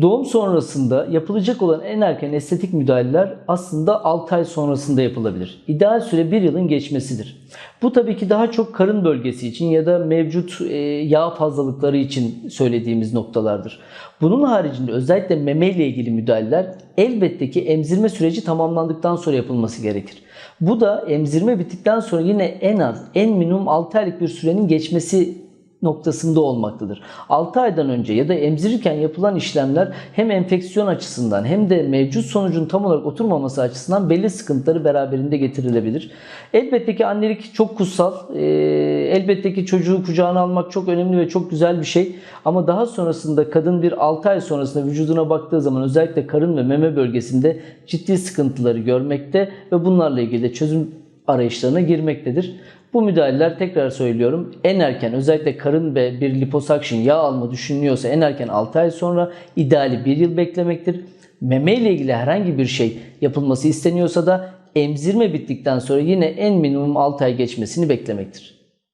Doğum sonrasında yapılacak olan en erken estetik müdahaleler aslında 6 ay sonrasında yapılabilir. İdeal süre 1 yılın geçmesidir. Bu tabii ki daha çok karın bölgesi için ya da mevcut e, yağ fazlalıkları için söylediğimiz noktalardır. Bunun haricinde özellikle meme ile ilgili müdahaleler elbette ki emzirme süreci tamamlandıktan sonra yapılması gerekir. Bu da emzirme bittikten sonra yine en az en minimum 6 aylık bir sürenin geçmesi noktasında olmaktadır. 6 aydan önce ya da emzirirken yapılan işlemler hem enfeksiyon açısından hem de mevcut sonucun tam olarak oturmaması açısından belli sıkıntıları beraberinde getirilebilir. Elbette ki annelik çok kutsal. Ee, elbette ki çocuğu kucağına almak çok önemli ve çok güzel bir şey. Ama daha sonrasında kadın bir 6 ay sonrasında vücuduna baktığı zaman özellikle karın ve meme bölgesinde ciddi sıkıntıları görmekte ve bunlarla ilgili de çözüm arayışlarına girmektedir. Bu müdahaleler tekrar söylüyorum en erken özellikle karın ve bir liposuction yağ alma düşünülüyorsa en erken 6 ay sonra ideali 1 yıl beklemektir. Meme ile ilgili herhangi bir şey yapılması isteniyorsa da emzirme bittikten sonra yine en minimum 6 ay geçmesini beklemektir.